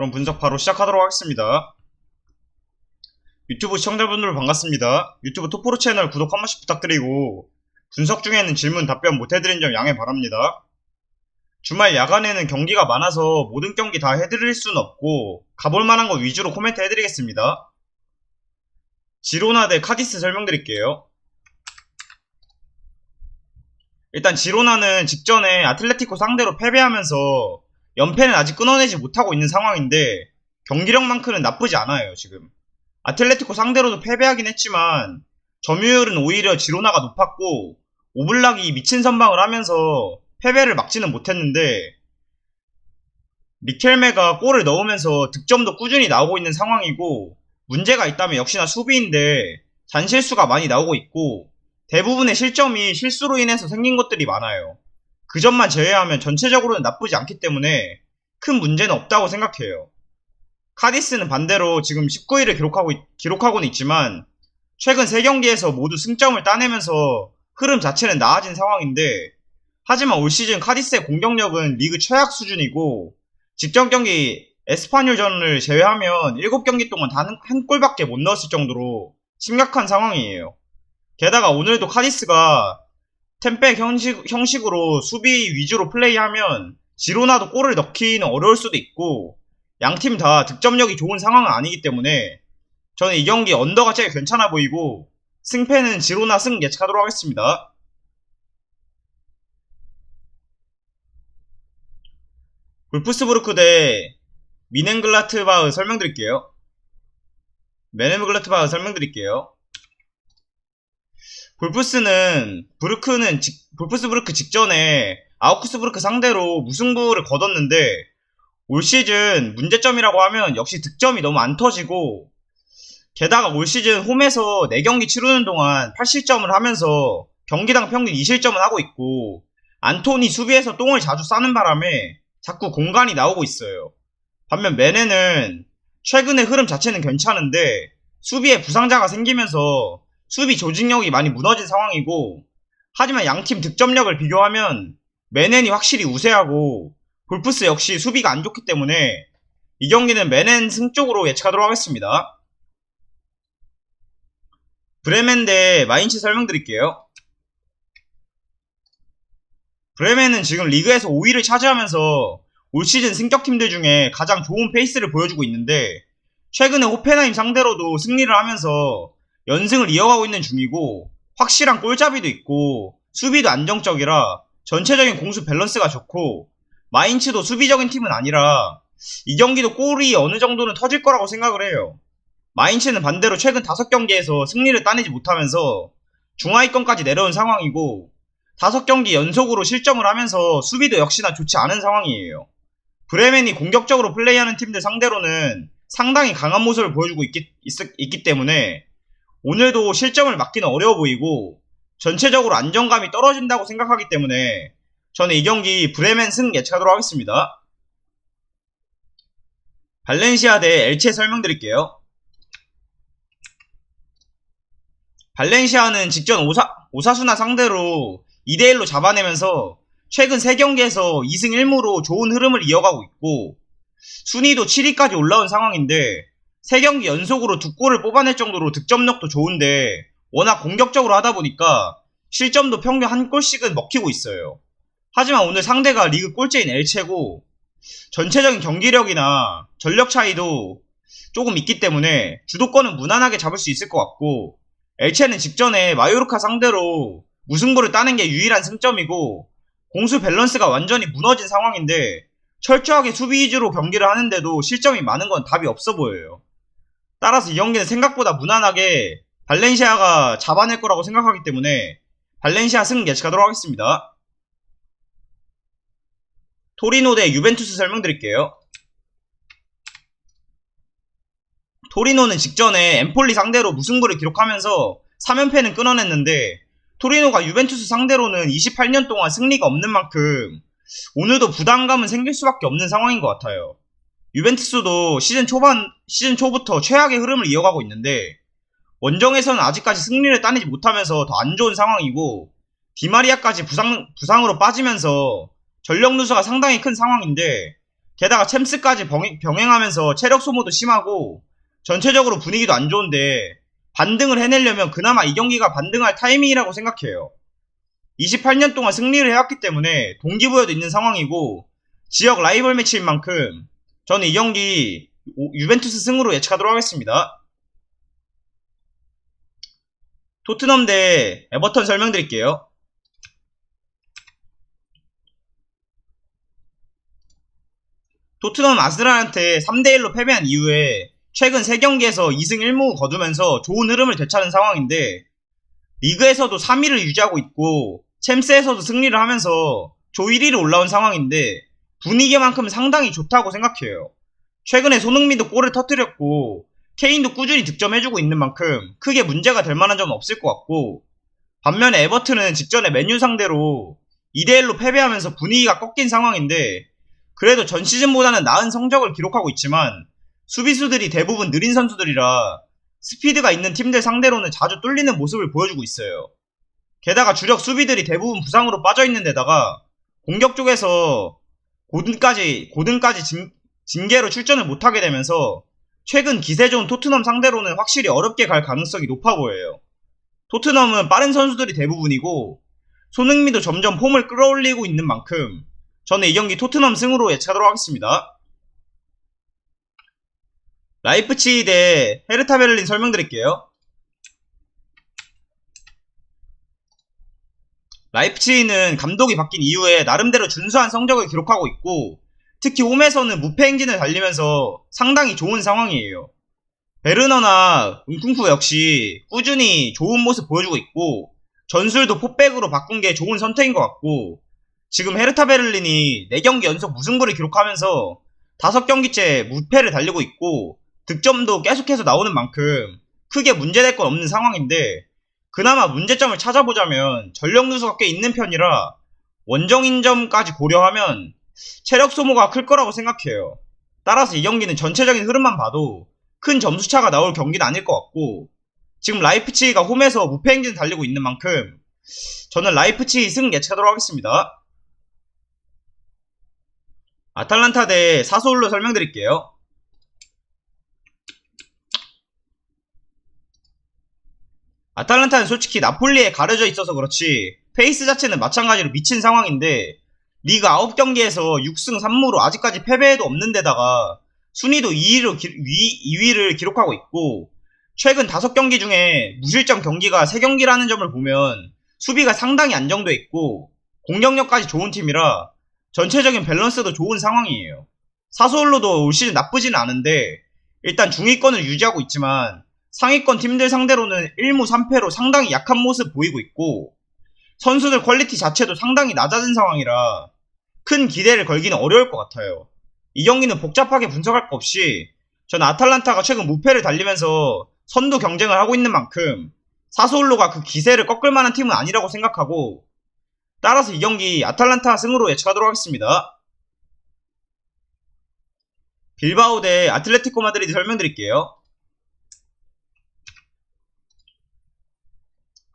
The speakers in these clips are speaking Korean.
그럼 분석 바로 시작하도록 하겠습니다. 유튜브 시청자분들 반갑습니다. 유튜브 토프로 채널 구독 한 번씩 부탁드리고 분석 중에는 질문 답변 못해드린 점 양해 바랍니다. 주말 야간에는 경기가 많아서 모든 경기 다 해드릴 수는 없고 가볼 만한 거 위주로 코멘트 해드리겠습니다. 지로나 대 카디스 설명드릴게요. 일단 지로나는 직전에 아틀레티코 상대로 패배하면서 연패는 아직 끊어내지 못하고 있는 상황인데 경기력만큼은 나쁘지 않아요 지금 아틀레티코 상대로도 패배하긴 했지만 점유율은 오히려 지로나가 높았고 오블락이 미친 선방을 하면서 패배를 막지는 못했는데 리켈메가 골을 넣으면서 득점도 꾸준히 나오고 있는 상황이고 문제가 있다면 역시나 수비인데 잔실수가 많이 나오고 있고 대부분의 실점이 실수로 인해서 생긴 것들이 많아요. 그 점만 제외하면 전체적으로는 나쁘지 않기 때문에 큰 문제는 없다고 생각해요. 카디스는 반대로 지금 19위를 기록하고, 있- 기록하고는 있지만 최근 3경기에서 모두 승점을 따내면서 흐름 자체는 나아진 상황인데 하지만 올 시즌 카디스의 공격력은 리그 최악 수준이고 직전 경기 에스파뇰전을 제외하면 7경기 동안 단 한 골밖에 못 넣었을 정도로 심각한 상황이에요. 게다가 오늘도 카디스가 템백 형식, 형식으로 수비 위주로 플레이하면 지로나도 골을 넣기는 어려울 수도 있고 양 팀 다 득점력이 좋은 상황은 아니기 때문에 저는 이 경기 언더가 제일 괜찮아 보이고 승패는 지로나 승 예측하도록 하겠습니다. 울프스부르크 대 미넨글라트바흐 설명드릴게요. 메넨글라트바흐 설명드릴게요. 볼프스는 브루크는 직- 볼프스부르크 직전에 아우크스부르크 상대로 무승부를 거뒀는데 올 시즌 문제점이라고 하면 역시 득점이 너무 안 터지고 게다가 올 시즌 홈에서 4경기 치르는 동안 8실점을 하면서 경기당 평균 2실점을 하고 있고 안토니 수비에서 똥을 자주 싸는 바람에 자꾸 공간이 나오고 있어요. 반면 메네는 최근의 흐름 자체는 괜찮은데 수비에 부상자가 생기면서 수비 조직력이 많이 무너진 상황이고 하지만 양팀 득점력을 비교하면 메넨이 확실히 우세하고 볼프스 역시 수비가 안 좋기 때문에 이 경기는 메넨 승 쪽으로 예측하도록 하겠습니다. 브레멘 대 마인츠 설명드릴게요. 브레멘은 지금 리그에서 5위를 차지하면서 올 시즌 승격팀들 중에 가장 좋은 페이스를 보여주고 있는데 최근에 호펜하임 상대로도 승리를 하면서 연승을 이어가고 있는 중이고 확실한 골잡이도 있고 수비도 안정적이라 전체적인 공수 밸런스가 좋고 마인츠도 수비적인 팀은 아니라 이 경기도 골이 어느 정도는 터질 거라고 생각을 해요. 마인츠는 반대로 최근 5경기에서 승리를 따내지 못하면서 중하위권까지 내려온 상황이고 5경기 연속으로 실점을 하면서 수비도 역시나 좋지 않은 상황이에요. 브레멘이 공격적으로 플레이하는 팀들 상대로는 상당히 강한 모습을 보여주고 있기, 있- 있기 때문에 오늘도 실점을 막기는 어려워 보이고 전체적으로 안정감이 떨어진다고 생각하기 때문에 저는 이 경기 브레멘 승 예측하도록 하겠습니다. 발렌시아 대 엘체 설명드릴게요. 발렌시아는 직전 오사, 오사수나 상대로 2대1로 잡아내면서 최근 3경기에서 2승 1무로 좋은 흐름을 이어가고 있고 순위도 7위까지 올라온 상황인데 3경기 연속으로 두 골을 뽑아낼 정도로 득점력도 좋은데 워낙 공격적으로 하다 보니까 실점도 평균 한 골씩은 먹히고 있어요. 하지만 오늘 상대가 리그 꼴찌인 엘체고 전체적인 경기력이나 전력 차이도 조금 있기 때문에 주도권은 무난하게 잡을 수 있을 것 같고 엘체는 직전에 마요르카 상대로 무승부를 따낸 게 유일한 승점이고 공수 밸런스가 완전히 무너진 상황인데 철저하게 수비 위주로 경기를 하는데도 실점이 많은 건 답이 없어 보여요. 따라서 이 경기는 생각보다 무난하게 발렌시아가 잡아낼 거라고 생각하기 때문에 발렌시아 승 예측하도록 하겠습니다. 토리노 대 유벤투스 설명드릴게요. 토리노는 직전에 엠폴리 상대로 무승부를 기록하면서 3연패는 끊어냈는데 토리노가 유벤투스 상대로는 28년 동안 승리가 없는 만큼 오늘도 부담감은 생길 수밖에 없는 상황인 것 같아요. 유벤투스도 시즌 초반, 시즌 초부터 최악의 흐름을 이어가고 있는데 원정에서는 아직까지 승리를 따내지 못하면서 더 안 좋은 상황이고 디마리아까지 부상, 부상으로 빠지면서 전력 누수가 상당히 큰 상황인데 게다가 챔스까지 병행, 병행하면서 체력 소모도 심하고 전체적으로 분위기도 안 좋은데 반등을 해내려면 그나마 이 경기가 반등할 타이밍이라고 생각해요. 28년 동안 승리를 해왔기 때문에 동기부여도 있는 상황이고 지역 라이벌 매치인 만큼 저는 이 경기 오- 유벤투스 승으로 예측하도록 하겠습니다. 토트넘 대 에버턴 설명드릴게요. 토트넘 아스날한테 3대1로 패배한 이후에 최근 3경기에서 2승 1무 거두면서 좋은 흐름을 되찾은 상황인데 리그에서도 3위를 유지하고 있고 챔스에서도 승리를 하면서 조 1위로 올라온 상황인데 분위기만큼 상당히 좋다고 생각해요. 최근에 손흥민도 골을 터뜨렸고 케인도 꾸준히 득점해주고 있는 만큼 크게 문제가 될 만한 점은 없을 것 같고 반면에 에버튼은 직전에 맨유 상대로 2대1로 패배하면서 분위기가 꺾인 상황인데 그래도 전 시즌보다는 나은 성적을 기록하고 있지만 수비수들이 대부분 느린 선수들이라 스피드가 있는 팀들 상대로는 자주 뚫리는 모습을 보여주고 있어요. 게다가 주력 수비들이 대부분 부상으로 빠져 있는 데다가 공격 쪽에서 고든까지 고든까지 징, 징계로 출전을 못하게 되면서 최근 기세 좋은 토트넘 상대로는 확실히 어렵게 갈 가능성이 높아 보여요. 토트넘은 빠른 선수들이 대부분이고 손흥민도 점점 폼을 끌어올리고 있는 만큼 저는 이 경기 토트넘 승으로 예측하도록 하겠습니다. 라이프치히 대 헤르타 베를린 설명드릴게요. 라이프치히는 감독이 바뀐 이후에 나름대로 준수한 성적을 기록하고 있고 특히 홈에서는 무패 행진을 달리면서 상당히 좋은 상황이에요. 베르너나 은쿵쿠 역시 꾸준히 좋은 모습 보여주고 있고 전술도 포백으로 바꾼 게 좋은 선택인 것 같고 지금 헤르타 베를린이 4경기 연속 무승부를 기록하면서 5경기째 무패를 달리고 있고 득점도 계속해서 나오는 만큼 크게 문제될 건 없는 상황인데 그나마 문제점을 찾아보자면 전력 누수가 꽤 있는 편이라 원정인 점까지 고려하면 체력 소모가 클 거라고 생각해요. 따라서 이 경기는 전체적인 흐름만 봐도 큰 점수차가 나올 경기는 아닐 것 같고 지금 라이프치히가 홈에서 무패 행진 달리고 있는 만큼 저는 라이프치히 승 예측하도록 하겠습니다. 아탈란타 대 사소울로 설명드릴게요. 아탈란타는 솔직히 나폴리에 가려져 있어서 그렇지 페이스 자체는 마찬가지로 미친 상황인데 리그 9경기에서 6승 3무로 아직까지 패배도 없는 데다가 순위도 2위로 기, 위, 2위를 기록하고 있고 최근 5경기 중에 무실점 경기가 3경기라는 점을 보면 수비가 상당히 안정돼 있고 공격력까지 좋은 팀이라 전체적인 밸런스도 좋은 상황이에요. 사소울로도 올 시즌 나쁘지는 않은데 일단 중위권을 유지하고 있지만 상위권 팀들 상대로는 1무 3패로 상당히 약한 모습 보이고 있고 선수들 퀄리티 자체도 상당히 낮아진 상황이라 큰 기대를 걸기는 어려울 것 같아요. 이 경기는 복잡하게 분석할 것 없이 전 아탈란타가 최근 무패를 달리면서 선두 경쟁을 하고 있는 만큼 사소울로가 그 기세를 꺾을 만한 팀은 아니라고 생각하고 따라서 이 경기 아탈란타 승으로 예측하도록 하겠습니다. 빌바오 대 아틀레티코 마드리드 설명드릴게요.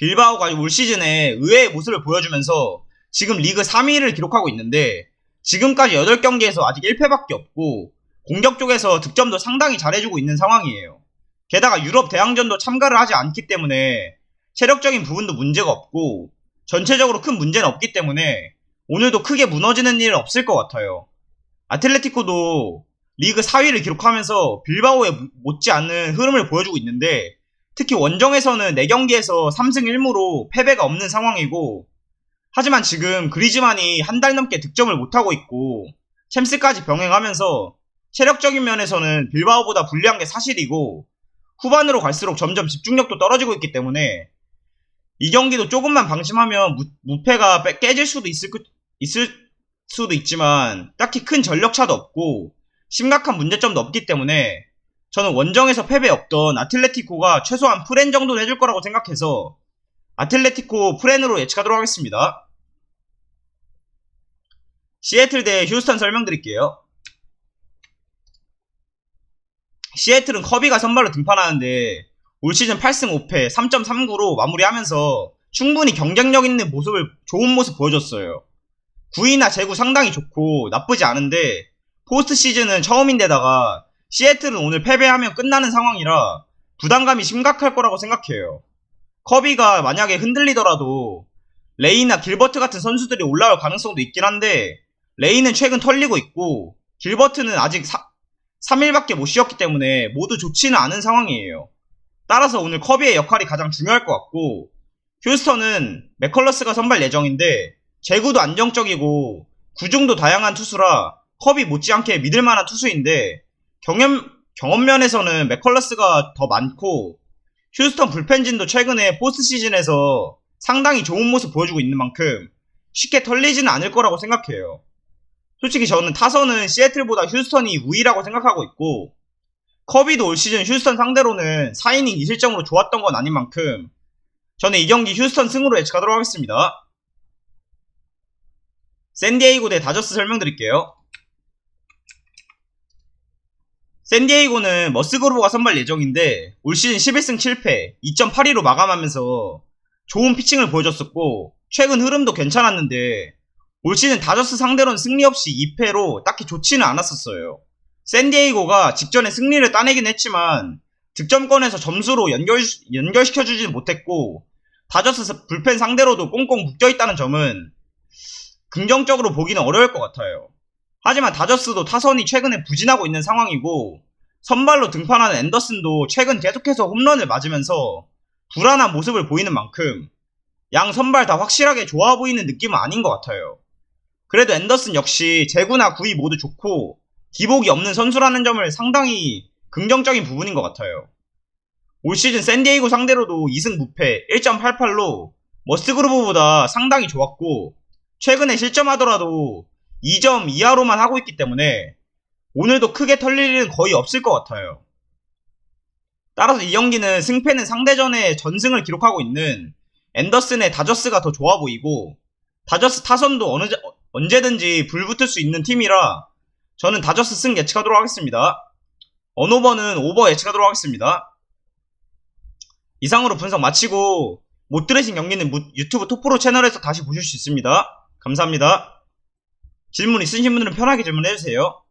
빌바오가 올 시즌에 의외의 모습을 보여주면서 지금 리그 3위를 기록하고 있는데 지금까지 8경기에서 아직 1패밖에 없고 공격 쪽에서 득점도 상당히 잘해주고 있는 상황이에요. 게다가 유럽 대항전도 참가를 하지 않기 때문에 체력적인 부분도 문제가 없고 전체적으로 큰 문제는 없기 때문에 오늘도 크게 무너지는 일은 없을 것 같아요. 아틀레티코도 리그 4위를 기록하면서 빌바오에 못지않은 흐름을 보여주고 있는데 특히 원정에서는 4경기에서 3승 1무로 패배가 없는 상황이고 하지만 지금 그리즈만이 한 달 넘게 득점을 못하고 있고 챔스까지 병행하면서 체력적인 면에서는 빌바오보다 불리한 게 사실이고 후반으로 갈수록 점점 집중력도 떨어지고 있기 때문에 이 경기도 조금만 방심하면 무, 패가 깨질 수도 있을, 있을 수도 있지만 딱히 큰 전력차도 없고 심각한 문제점도 없기 때문에 저는 원정에서 패배 없던 아틀레티코가 최소한 프렌 정도는 해줄 거라고 생각해서 아틀레티코 프렌으로 예측하도록 하겠습니다. 시애틀 대 휴스턴 설명드릴게요. 시애틀은 커비가 선발로 등판하는데 올 시즌 8승 5패 3.39로 마무리하면서 충분히 경쟁력 있는 모습을 좋은 모습 보여줬어요. 구위나 제구 상당히 좋고 나쁘지 않은데 포스트 시즌은 처음인데다가 시애틀은 오늘 패배하면 끝나는 상황이라 부담감이 심각할 거라고 생각해요. 커비가 만약에 흔들리더라도 레이나 길버트 같은 선수들이 올라올 가능성도 있긴 한데 레이는 최근 털리고 있고 길버트는 아직 3일밖에 못 쉬었기 때문에 모두 좋지는 않은 상황이에요. 따라서 오늘 커비의 역할이 가장 중요할 것 같고 휴스턴은 맥컬러스가 선발 예정인데 제구도 안정적이고 구중도 다양한 투수라 커비 못지않게 믿을 만한 투수인데 경험, 경험 면에서는 맥컬러스가 더 많고 휴스턴 불펜진도 최근에 포스트 시즌에서 상당히 좋은 모습 보여주고 있는 만큼 쉽게 털리지는 않을 거라고 생각해요. 솔직히 저는 타선은 시애틀보다 휴스턴이 우위라고 생각하고 있고 커비도 올 시즌 휴스턴 상대로는 4이닝 2실점으로 좋았던 건 아닌 만큼 저는 이 경기 휴스턴 승으로 예측하도록 하겠습니다. 샌디에이고 대 다저스 설명드릴게요. 샌디에이고는 머스그로브가 선발 예정인데 올 시즌 11승 7패 2.82로 마감하면서 좋은 피칭을 보여줬었고 최근 흐름도 괜찮았는데 올 시즌 다저스 상대로는 승리 없이 2패로 딱히 좋지는 않았었어요. 샌디에이고가 직전에 승리를 따내긴 했지만 득점권에서 점수로 연결, 연결시켜주지는 못했고 다저스 불펜 상대로도 꽁꽁 묶여있다는 점은 긍정적으로 보기는 어려울 것 같아요. 하지만 다저스도 타선이 최근에 부진하고 있는 상황이고 선발로 등판하는 앤더슨도 최근 계속해서 홈런을 맞으면서 불안한 모습을 보이는 만큼 양 선발 다 확실하게 좋아 보이는 느낌은 아닌 것 같아요. 그래도 앤더슨 역시 제구나 구위 모두 좋고 기복이 없는 선수라는 점을 상당히 긍정적인 부분인 것 같아요. 올 시즌 샌디에이고 상대로도 2승 무패 1.88로 머스그루브보다 상당히 좋았고 최근에 실점하더라도 2점 이하로만 하고 있기 때문에 오늘도 크게 털릴 일은 거의 없을 것 같아요. 따라서 이 경기는 승패는 상대전에 전승을 기록하고 있는 앤더슨의 다저스가 더 좋아 보이고 다저스 타선도 어느 언제든지 불붙을 수 있는 팀이라 저는 다저스 승 예측하도록 하겠습니다. 언오버는 오버 예측하도록 하겠습니다. 이상으로 분석 마치고 못 들으신 경기는 유튜브 톱프로 채널에서 다시 보실 수 있습니다. 감사합니다. 질문 있으신 분들은 편하게 질문해주세요.